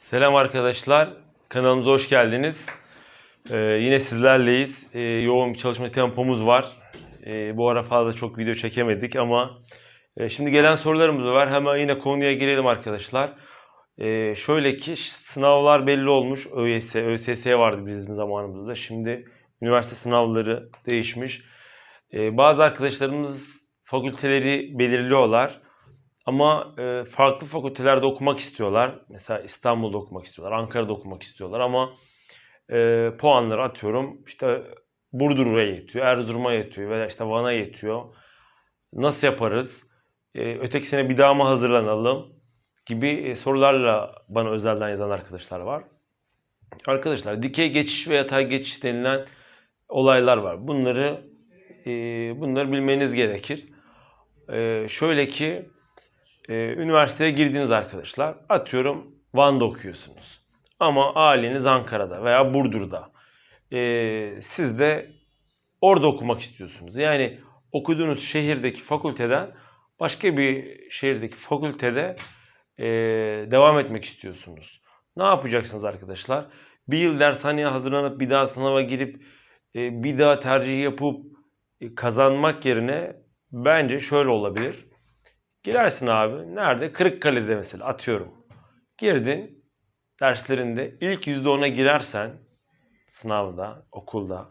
Selam arkadaşlar. Kanalımıza hoş geldiniz. Ee, yine sizlerleyiz. Ee, yoğun bir çalışma tempomuz var. Ee, bu ara fazla çok video çekemedik ama e, şimdi gelen sorularımız var. Hemen yine konuya girelim arkadaşlar. Ee, şöyle ki sınavlar belli olmuş. ÖYS, ÖSS vardı bizim zamanımızda. Şimdi üniversite sınavları değişmiş. Ee, bazı arkadaşlarımız fakülteleri belirliyorlar. Ama e, farklı fakültelerde okumak istiyorlar. Mesela İstanbul'da okumak istiyorlar, Ankara'da okumak istiyorlar ama e, puanları atıyorum işte Burdur'a yetiyor, Erzurum'a yetiyor veya işte Van'a yetiyor. Nasıl yaparız? E, öteki sene bir daha mı hazırlanalım? Gibi e, sorularla bana özelden yazan arkadaşlar var. Arkadaşlar dikey geçiş ve yatay geçiş denilen olaylar var. Bunları e, bunları bilmeniz gerekir. E, şöyle ki ee, üniversiteye girdiniz arkadaşlar. Atıyorum Van'da okuyorsunuz. Ama aileniz Ankara'da veya Burdur'da. Ee, siz de orada okumak istiyorsunuz. Yani okuduğunuz şehirdeki fakülteden başka bir şehirdeki fakültede e, devam etmek istiyorsunuz. Ne yapacaksınız arkadaşlar? Bir yıl dershaneye hazırlanıp bir daha sınava girip e, bir daha tercih yapıp e, kazanmak yerine bence şöyle olabilir. Girersin abi. Nerede? Kırıkkale'de mesela atıyorum. Girdin derslerinde ilk %10'a girersen sınavda, okulda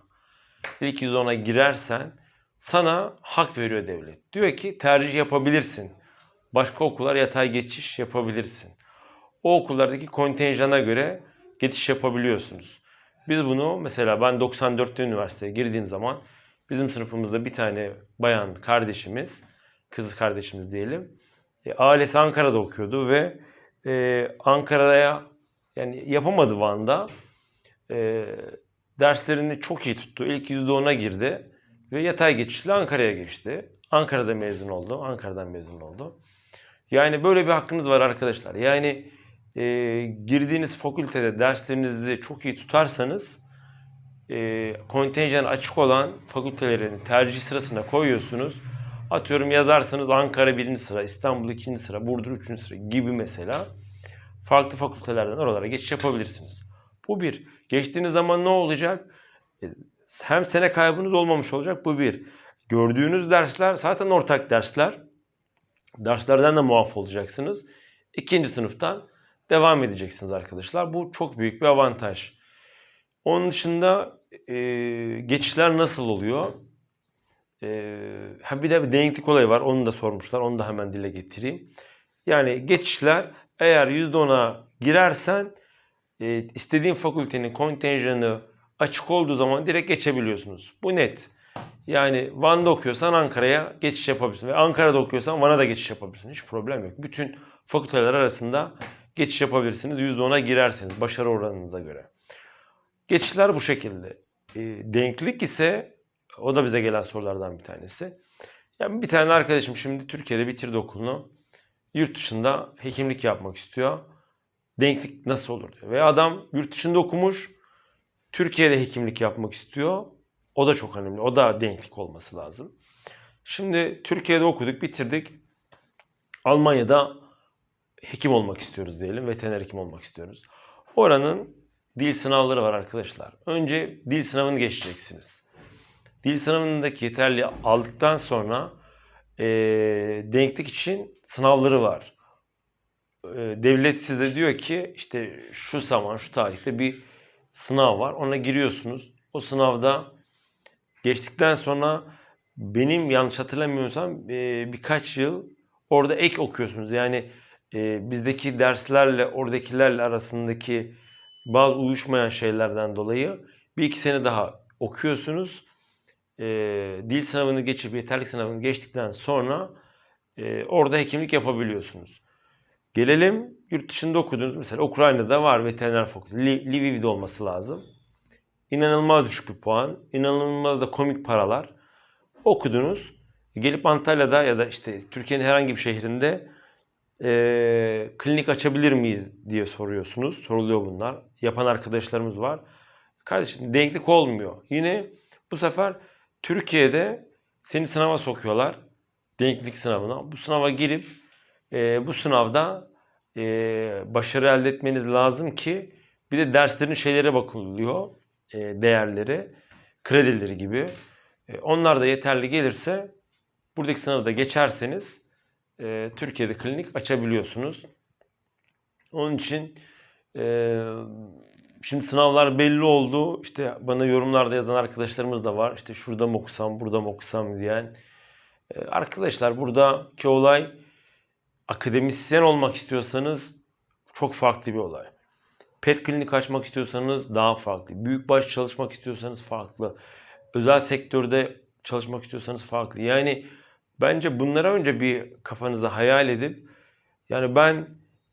ilk %10'a girersen sana hak veriyor devlet. Diyor ki tercih yapabilirsin. Başka okullar yatay geçiş yapabilirsin. O okullardaki kontenjana göre geçiş yapabiliyorsunuz. Biz bunu mesela ben 94'te üniversiteye girdiğim zaman bizim sınıfımızda bir tane bayan kardeşimiz kız kardeşimiz diyelim. E, ailesi Ankara'da okuyordu ve e, Ankara'ya yani yapamadı Van'da. E, derslerini çok iyi tuttu. İlk %10'a girdi ve yatay geçişle Ankara'ya geçti. Ankara'da mezun oldu. Ankara'dan mezun oldu. Yani böyle bir hakkınız var arkadaşlar. Yani e, girdiğiniz fakültede derslerinizi çok iyi tutarsanız e, kontenjan açık olan fakültelerin tercih sırasına koyuyorsunuz. Atıyorum yazarsınız Ankara birinci sıra, İstanbul ikinci sıra, Burdur üçüncü sıra gibi mesela. Farklı fakültelerden oralara geçiş yapabilirsiniz. Bu bir. Geçtiğiniz zaman ne olacak? E, Hem sene kaybınız olmamış olacak bu bir. Gördüğünüz dersler zaten ortak dersler. Derslerden de muaf olacaksınız. İkinci sınıftan devam edeceksiniz arkadaşlar. Bu çok büyük bir avantaj. Onun dışında e, geçişler nasıl oluyor? Ee, bir de bir denklik olayı var. Onu da sormuşlar. Onu da hemen dile getireyim. Yani geçişler eğer %10'a girersen e, istediğin fakültenin kontenjanı açık olduğu zaman direkt geçebiliyorsunuz. Bu net. Yani Van'da okuyorsan Ankara'ya geçiş yapabilirsin. Ve Ankara'da okuyorsan Van'a da geçiş yapabilirsin. Hiç problem yok. Bütün fakülteler arasında geçiş yapabilirsiniz. %10'a girerseniz başarı oranınıza göre. Geçişler bu şekilde. E, denklik ise o da bize gelen sorulardan bir tanesi. Yani bir tane arkadaşım şimdi Türkiye'de bitirdi okulunu. Yurt dışında hekimlik yapmak istiyor. Denklik nasıl olur diyor. Ve adam yurt dışında okumuş. Türkiye'de hekimlik yapmak istiyor. O da çok önemli. O da denklik olması lazım. Şimdi Türkiye'de okuduk, bitirdik. Almanya'da hekim olmak istiyoruz diyelim. Veteriner hekim olmak istiyoruz. Oranın dil sınavları var arkadaşlar. Önce dil sınavını geçeceksiniz. Dil sınavındaki yeterli aldıktan sonra e, denklik için sınavları var. E, devlet size diyor ki işte şu zaman şu tarihte bir sınav var. Ona giriyorsunuz. O sınavda geçtikten sonra benim yanlış hatırlamıyorsam e, birkaç yıl orada ek okuyorsunuz. Yani e, bizdeki derslerle oradakilerle arasındaki bazı uyuşmayan şeylerden dolayı bir iki sene daha okuyorsunuz e, dil sınavını geçip yeterlik sınavını geçtikten sonra e, orada hekimlik yapabiliyorsunuz. Gelelim yurt dışında okudunuz. Mesela Ukrayna'da var veteriner fakültesi. Lviv'de olması lazım. İnanılmaz düşük bir puan. inanılmaz da komik paralar. Okudunuz. Gelip Antalya'da ya da işte Türkiye'nin herhangi bir şehrinde e, klinik açabilir miyiz diye soruyorsunuz. Soruluyor bunlar. Yapan arkadaşlarımız var. Kardeşim denklik olmuyor. Yine bu sefer Türkiye'de seni sınava sokuyorlar. Denklik sınavına. Bu sınava girip e, bu sınavda e, başarı elde etmeniz lazım ki bir de derslerin şeylere bakılıyor. E, değerleri, kredileri gibi. E, onlar da yeterli gelirse buradaki sınavı da geçerseniz e, Türkiye'de klinik açabiliyorsunuz. Onun için e, şimdi sınavlar belli oldu. İşte bana yorumlarda yazan arkadaşlarımız da var. İşte şurada mı okusam, burada mı okusam diyen. E, arkadaşlar buradaki olay akademisyen olmak istiyorsanız çok farklı bir olay. Pet klinik açmak istiyorsanız daha farklı. Büyükbaş çalışmak istiyorsanız farklı. Özel sektörde çalışmak istiyorsanız farklı. Yani bence bunlara önce bir kafanıza hayal edip yani ben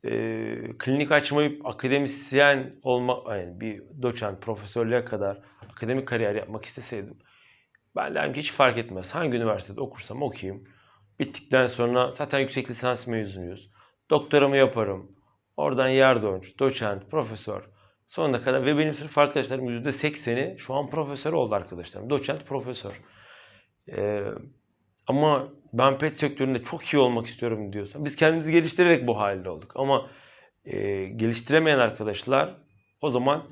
e, klinik açmayıp akademisyen olma yani bir doçent, profesörlüğe kadar akademik kariyer yapmak isteseydim ben derim ki hiç fark etmez. Hangi üniversitede okursam okuyayım. Bittikten sonra zaten yüksek lisans mezunuyuz. Doktoramı yaparım. Oradan yardımcı, doçent, profesör. Sonuna kadar ve benim sırf arkadaşlarım %80'i şu an profesör oldu arkadaşlarım. Doçent, profesör. Ee, ama ben pet sektöründe çok iyi olmak istiyorum diyorsan biz kendimizi geliştirerek bu halde olduk. Ama e, geliştiremeyen arkadaşlar o zaman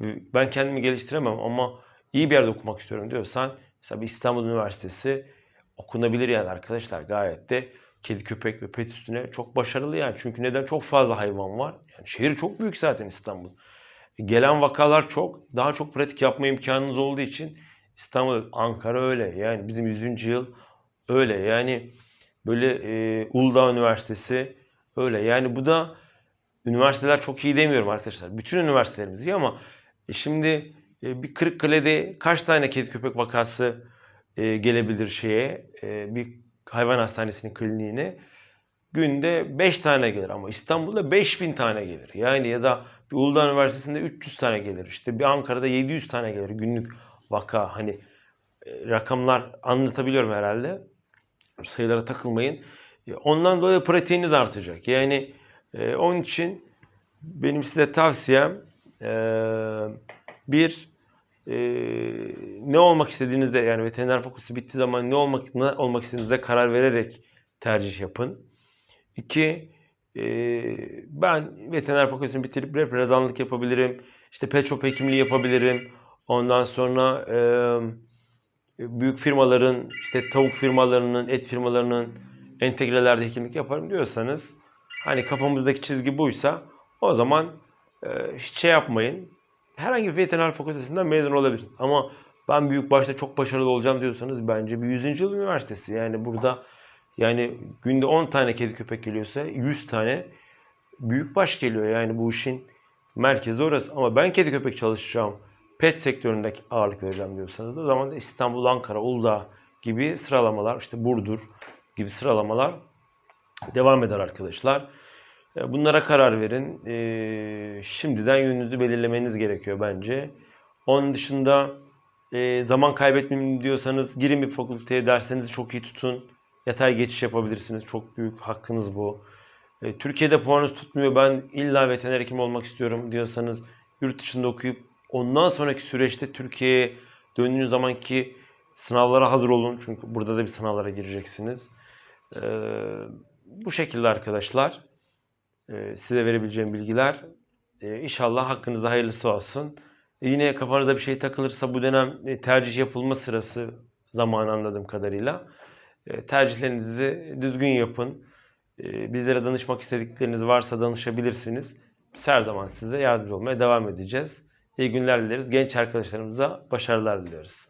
e, ben kendimi geliştiremem ama iyi bir yerde okumak istiyorum diyorsan mesela bir İstanbul Üniversitesi okunabilir yani arkadaşlar gayet de kedi köpek ve pet üstüne çok başarılı yani. Çünkü neden? Çok fazla hayvan var. Yani şehir çok büyük zaten İstanbul. E, Gelen vakalar çok. Daha çok pratik yapma imkanınız olduğu için İstanbul, Ankara öyle. Yani bizim 100. yıl öyle. Yani böyle e, Uludağ Üniversitesi öyle. Yani bu da üniversiteler çok iyi demiyorum arkadaşlar. Bütün üniversitelerimiz iyi ama e, şimdi e, bir Kırıkkale'de kaç tane kedi köpek vakası e, gelebilir şeye e, bir hayvan hastanesinin kliniğine günde 5 tane gelir ama İstanbul'da 5000 tane gelir. Yani ya da bir Uludağ Üniversitesi'nde 300 tane gelir. İşte bir Ankara'da 700 tane gelir günlük vaka. Hani e, rakamlar anlatabiliyorum herhalde. Sayılara takılmayın. E, Ondan dolayı pratiğiniz artacak. Yani e, onun için benim size tavsiyem e, bir e, ne olmak istediğinizde yani veteriner fakültesi bittiği zaman ne olmak ne olmak istediğinize karar vererek tercih yapın. İki, e, ben veteriner fakültesini bitirip reprezentantlık yapabilirim. İşte pet shop hekimliği yapabilirim. Ondan sonra e, büyük firmaların, işte tavuk firmalarının, et firmalarının entegrelerde hekimlik yaparım diyorsanız hani kafamızdaki çizgi buysa o zaman e, şey yapmayın. Herhangi bir veteriner fakültesinden mezun olabilirsiniz. Ama ben büyük başta çok başarılı olacağım diyorsanız bence bir 100. yıl üniversitesi. Yani burada yani günde 10 tane kedi köpek geliyorsa 100 tane büyük baş geliyor. Yani bu işin merkezi orası. Ama ben kedi köpek çalışacağım. Pet sektöründe ağırlık vereceğim diyorsanız o zaman da İstanbul, Ankara, Uludağ gibi sıralamalar, işte Burdur gibi sıralamalar devam eder arkadaşlar. E, Bunlara karar verin. E, Şimdiden yönünüzü belirlemeniz gerekiyor bence. Onun dışında e, zaman kaybetmeyeyim diyorsanız girin bir fakülteye derslerinizi çok iyi tutun. Yatay geçiş yapabilirsiniz. Çok büyük hakkınız bu. Türkiye'de puanınız tutmuyor. Ben illa veteriner hekim olmak istiyorum diyorsanız yurt dışında okuyup ondan sonraki süreçte Türkiye'ye döndüğünüz zamanki sınavlara hazır olun. Çünkü burada da bir sınavlara gireceksiniz. E, bu şekilde arkadaşlar e, size verebileceğim bilgiler. E, İnşallah hakkınızda hayırlısı olsun. E, Yine kafanıza bir şey takılırsa bu dönem e, tercih yapılma sırası zamanı anladığım kadarıyla. E, Tercihlerinizi düzgün yapın. E, Bizlere danışmak istedikleriniz varsa danışabilirsiniz. Biz her zaman size yardımcı olmaya devam edeceğiz. İyi günler dileriz. Genç arkadaşlarımıza başarılar diliyoruz.